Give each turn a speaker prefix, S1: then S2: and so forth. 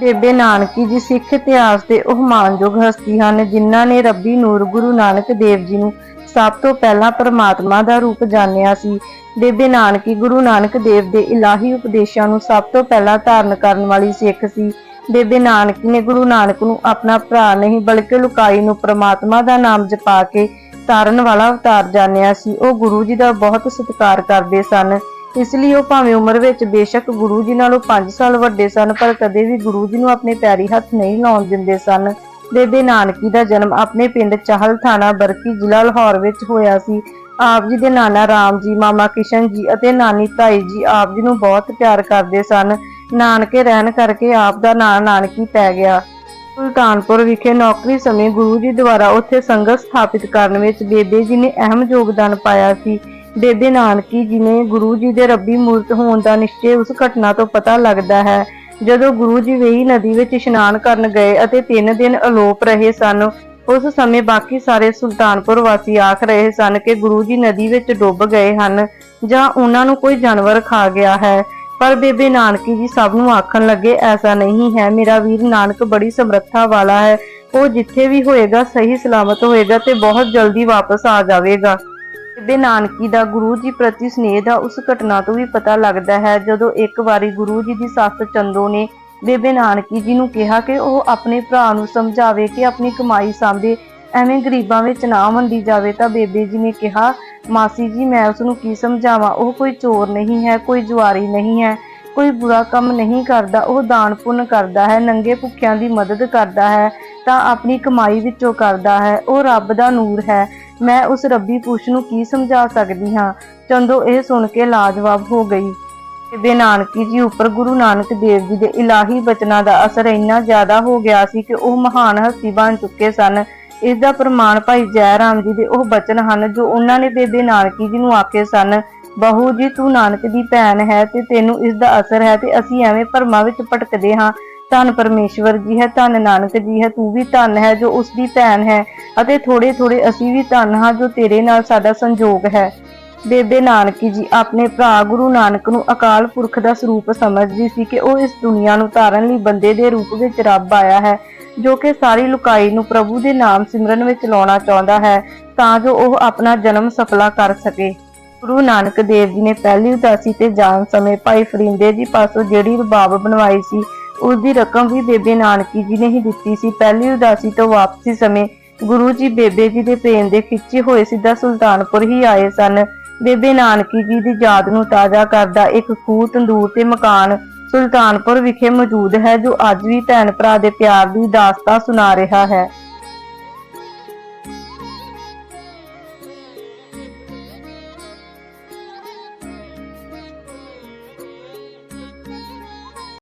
S1: ਬੇਬੇ ਨਾਨਕੀ ਜੀ ਸਿੱਖ ਇਤਿਹਾਸ ਦੇ ਉਹ ਮਾਨਯੋਗ ਹਸਤੀ ਹਨ, ਜਿਨ੍ਹਾਂ ਨੇ ਰੱਬੀ ਨੂਰ ਗੁਰੂ ਨਾਨਕ ਦੇਵ ਜੀ ਨੂੰ ਸਭ ਤੋਂ ਪਹਿਲਾਂ ਪਰਮਾਤਮਾ ਦਾ ਰੂਪ ਜਾਣਿਆ ਸੀ। ਬੇਬੇ ਨਾਨਕੀ ਗੁਰੂ ਨਾਨਕ ਦੇਵ ਦੇ ਇਲਾਹੀ ਉਪਦੇਸ਼ਾਂ ਨੂੰ ਸਭ ਤੋਂ ਪਹਿਲਾਂ ਧਾਰਨ ਕਰਨ ਵਾਲੀ ਸਿੱਖ ਸੀ। ਬੇਬੇ ਨਾਨਕੀ ਨੇ ਗੁਰੂ ਨਾਨਕ ਨੂੰ ਆਪਣਾ ਭਰਾ ਨਹੀਂ, ਬਲਕਿ ਲੁਕਾਈ ਨੂੰ ਪ੍ਰਮਾਤਮਾ ਦਾ ਨਾਮ ਜਪਾ ਕੇ ਤਾਰਨ ਵਾਲਾ ਅਵਤਾਰ ਜਾਣਿਆ ਸੀ। ਉਹ ਗੁਰੂ ਜੀ ਦਾ ਬਹੁਤ ਸਤਿਕਾਰ ਕਰਦੇ ਸਨ। ਇਸ ਲਈ ਉਹ ਭਾਵੇਂ ਉਮਰ ਵਿੱਚ ਬੇਸ਼ੱਕ ਗੁਰੂ ਜੀ ਨਾਲੋਂ 5 ਸਾਲ ਵੱਡੇ ਸਨ, ਪਰ ਕਦੇ ਵੀ ਗੁਰੂ ਜੀ ਨੂੰ ਆਪਣੇ ਪੈਰੀ ਹੱਥ ਨਹੀਂ ਲਾਉਣ ਦਿੰਦੇ ਸਨ। ਬੇਬੇ ਨਾਨਕੀ ਦਾ ਜਨਮ ਆਪਣੇ ਪਿੰਡ ਚਾਹਲ ਥਾਣਾ, ਬਰਕੀ ਜ਼ਿਲ੍ਹਾ ਲਾਹੌਰ ਵਿੱਚ ਹੋਇਆ ਸੀ। ਆਪ ਜੀ ਦੇ ਨਾਨਾ ਰਾਮ ਜੀ, ਮਾਮਾ ਕਿਸ਼ਨ ਜੀ ਅਤੇ ਨਾਨੀ ਤਾਈ ਜੀ ਆਪ ਜੀ ਨੂੰ ਬਹੁਤ ਪਿਆਰ ਕਰਦੇ ਸਨ। ਨਾਨਕੇ ਰਹਿਣ ਕਰਕੇ ਆਪ ਦਾ ਨਾਂ ਨਾਨਕੀ ਪੈ ਗਿਆ। ਸੁਲਤਾਨਪੁਰ ਵਿਖੇ ਨੌਕਰੀ ਸਮੇਂ ਗੁਰੂ ਜੀ ਦੁਆਰਾ ਉੱਥੇ ਸੰਗਤ ਸਥਾਪਿਤ ਕਰਨ ਵਿੱਚ ਬੇਬੇ ਜੀ ਨੇ ਅਹਿਮ ਯੋਗਦਾਨ ਪਾਇਆ ਸੀ। ਬੇਬੇ ਨਾਨਕੀ ਜੀ ਨੇ ਗੁਰੂ ਜੀ ਦੇ ਰੱਬੀ ਮੂਰਤ ਹੋਣ ਦਾ ਨਿਸ਼ਚੈ ਉਸ ਘਟਨਾ ਤੋਂ ਪਤਾ ਲੱਗਦਾ ਹੈ। ਜਦੋਂ ਗੁਰੂ ਜੀ ਵੇਈ ਨਦੀ ਵਿੱਚ ਇਸ਼ਨਾਨ ਕਰਨ ਗਏ ਅਤੇ 3 ਦਿਨ ਅਲੋਪ ਰਹੇ ਸਨ, ਉਸ ਸਮੇਂ ਬਾਕੀ ਸਾਰੇ ਸੁਲਤਾਨਪੁਰ ਵਾਸੀ ਆਖ ਰਹੇ ਸਨ ਕਿ ਗੁਰੂ ਜੀ ਨਦੀ ਵਿੱਚ ਡੁੱਬ ਗਏ ਹਨ ਜਾਂ ਉਹਨਾਂ ਨੂੰ ਕੋਈ ਜਾਨਵਰ ਖਾ ਗਿਆ ਹੈ। ਪਰ ਬੇਬੇ ਨਾਨਕੀ ਜੀ ਸਭ ਨੂੰ ਆਖਣ ਲੱਗੇ, ਐਸਾ ਨਹੀਂ ਹੈ। ਮੇਰਾ ਵੀਰ ਨਾਨਕ ਬੜੀ ਸਮਰੱਥਾ ਵਾਲਾ ਹੈ। ਉਹ ਜਿੱਥੇ ਵੀ ਹੋਏਗਾ, ਸਹੀ ਸਲਾਮਤ ਹੋਏਗਾ ਤੇ ਬਹੁਤ ਜਲਦੀ ਵਾਪਸ ਆ ਜਾਵੇਗਾ। ਬੇਬੇ ਨਾਨਕੀ ਦਾ ਗੁਰੂ ਜੀ ਪ੍ਰਤੀ ਸਨੇਹ ਦਾ ਉਸ ਘਟਨਾ ਤੋਂ ਵੀ ਪਤਾ ਲੱਗਦਾ ਹੈ। ਜਦੋਂ ਇੱਕ ਵਾਰੀ ਗੁਰੂ ਜੀ ਦੀ ਸੱਸ ਚੰਦੋ ਨੇ ਬੇਬੇ ਨਾਨਕੀ ਜੀ ਨੂੰ ਕਿਹਾ ਕਿ ਉਹ ਆਪਣੇ ਭਰਾ ਨੂੰ ਸਮਝਾਵੇ ਕਿ ਆਪਣੀ ਕਮਾਈ ਸਾਂਭੇ, ਐਵੇਂ ਗਰੀਬਾਂ ਵਿੱਚ ਨਾ ਵੰਡੀ ਜਾਵੇ ਤਾਂ ਬੇਬੇ ਜੀ ਨੇ ਕਿਹਾ, ਮਾਸੀ ਜੀ, ਮੈਂ ਉਸ ਨੂੰ ਕੀ ਸਮਝਾਵਾਂ? ਉਹ ਕੋਈ ਚੋਰ ਨਹੀਂ ਹੈ, ਕੋਈ ਜੁਆਰੀ ਨਹੀਂ ਹੈ, ਕੋਈ ਬੁਰਾ ਕੰਮ ਨਹੀਂ ਕਰਦਾ, ਉਹ ਦਾਨ ਪੁੰਨ ਕਰਦਾ ਹੈ, ਨੰਗੇ ਭੁੱਖਿਆਂ ਦੀ ਮਦਦ ਕਰਦਾ ਹੈ, ਤਾਂ ਆਪਣੀ ਕਮਾਈ ਵਿੱਚੋਂ ਕਰਦਾ ਹੈ, ਉਹ ਰੱਬ ਦਾ ਨੂਰ ਹੈ। ਮੈਂ ਉਸ ਰੱਬੀ ਪੁਰਸ਼ ਨੂੰ ਕੀ ਸਮਝਾ ਸਕਦੀ ਹਾਂ? ਚੰਦੋ ਇਹ ਸੁਣ ਕੇ ਲਾਜਵਾਬ ਹੋ ਗਈ। ਬੇਬੇ ਨਾਨਕੀ ਜੀ ਉੱਪਰ ਗੁਰੂ ਨਾਨਕ ਦੇਵ ਜੀ ਦੇ ਇਲਾਹੀ ਬਚਨਾਂ ਦਾ ਅਸਰ ਇੰਨਾ ਜ਼ਿਆਦਾ ਹੋ ਗਿਆ ਸੀ ਕਿ ਉਹ ਮਹਾਨ ਹਸਤੀ ਬਣ ਚੁੱਕੇ ਸਨ। ਇਸ ਦਾ ਪ੍ਰਮਾਣ ਭਾਈ ਜੈ ਰਾਮ ਜੀ ਦੇ ਉਹ ਬਚਨ ਹਨ ਜੋ ਉਹਨਾਂ ਨੇ ਬੇਬੇ ਨਾਨਕੀ ਜੀ ਨੂੰ ਆਖੇ ਸਨ, ਬਹੂ ਜੀ, ਤੂੰ ਨਾਨਕ ਦੀ ਭੈਣ ਹੈ ਤੇ ਤੈਨੂੰ ਇਸ ਦਾ ਅਸਰ ਹੈ ਤੇ ਅਸੀਂ ਐਵੇਂ ਭਰਮਾਂ ਵਿੱਚ ਭਟਕਦੇ ਹਾਂ। ਧੰਨ ਪਰਮੇਸ਼ਵਰ ਜੀ ਹੈ, ਧੰਨ ਨਾਨਕ ਜੀ ਹੈ, ਤੂੰ ਵੀ ਧੰਨ ਹੈ ਜੋ ਉਸ ਦੀ ਭੈਣ ਹੈ ਅਤੇ ਥੋੜੇ ਥੋੜੇ ਅਸੀਂ ਵੀ ਧੰਨ ਹਾਂ ਜੋ ਤੇਰੇ ਨਾਲ ਸਾਡਾ ਸੰਜੋਗ ਹੈ। ਬੇਬੇ ਨਾਨਕੀ ਜੀ, ਆਪਣੇ ਭਰਾ ਗੁਰੂ ਨਾਨਕ ਨੂੰ ਅਕਾਲ ਪੁਰਖ ਦਾ ਸਰੂਪ ਸਮਝਦੀ ਸੀ ਕਿ ਉਹ ਇਸ ਦੁਨੀਆ ਨੂੰ ਧਾਰਨ ਲਈ ਬੰਦੇ ਦੇ ਰੂਪ ਵਿੱਚ ਰੱਬ ਆਇਆ ਹੈ, ਜੋ ਕਿ ਸਾਰੀ ਲੁਕਾਈ ਨੂੰ ਪ੍ਰਭੂ ਦੇ ਨਾਮ ਸਿਮਰਨ ਵਿੱਚ ਲਾਉਣਾ ਚਾਹੁੰਦਾ ਹੈ, ਤਾਂ ਜੋ ਉਹ ਆਪਣਾ ਜਨਮ ਸਫਲਾ ਕਰ ਸਕੇ। ਗੁਰੂ ਨਾਨਕ ਦੇਵ ਜੀ ਨੇ ਪਹਿਲੀ ਉਦਾਸੀ ਤੇ ਜਾਣ ਸਮੇਂ ਭਾਈ ਫਰਿੰਦੇ ਜੀ ਪਾਸੋਂ ਜਿਹੜੀ ਰਬਾਬ ਬਣਵਾਈ ਸੀ ਉਸ ਦੀ ਰਕਮ ਵੀ ਬੇਬੇ ਨਾਨਕੀ ਜੀ ਨੇ ਹੀ ਦਿੱਤੀ ਸੀ। ਪਹਿਲੀ ਉਦਾਸੀ ਤੋਂ ਵਾਪਸੀ ਸਮੇਂ ਗੁਰੂ ਜੀ ਬੇਬੇ ਜੀ ਦੇ ਪ੍ਰੇਮ ਦੇ ਖਿੱਚੇ ਹੋਏ ਸਿੱਧਾ ਸੁਲਤਾਨਪੁਰ ਹੀ ਆਏ ਸਨ। ਬੇਬੇ ਨਾਨਕੀ ਜੀ ਦੀ ਯਾਦ ਨੂੰ ਤਾਜ਼ਾ ਕਰਦਾ ਇੱਕ ਖੂਹ, ਤੰਦੂਰ ਤੇ ਮਕਾਨ ਸੁਲਤਾਨਪੁਰ ਵਿਖੇ ਮੌਜੂਦ ਹੈ, ਜੋ ਅੱਜ ਵੀ ਭੈਣ ਭਰਾ ਦੇ ਪਿਆਰ ਦੀ ਦਾਸਤਾ ਸੁਣਾ ਰਿਹਾ ਹੈ।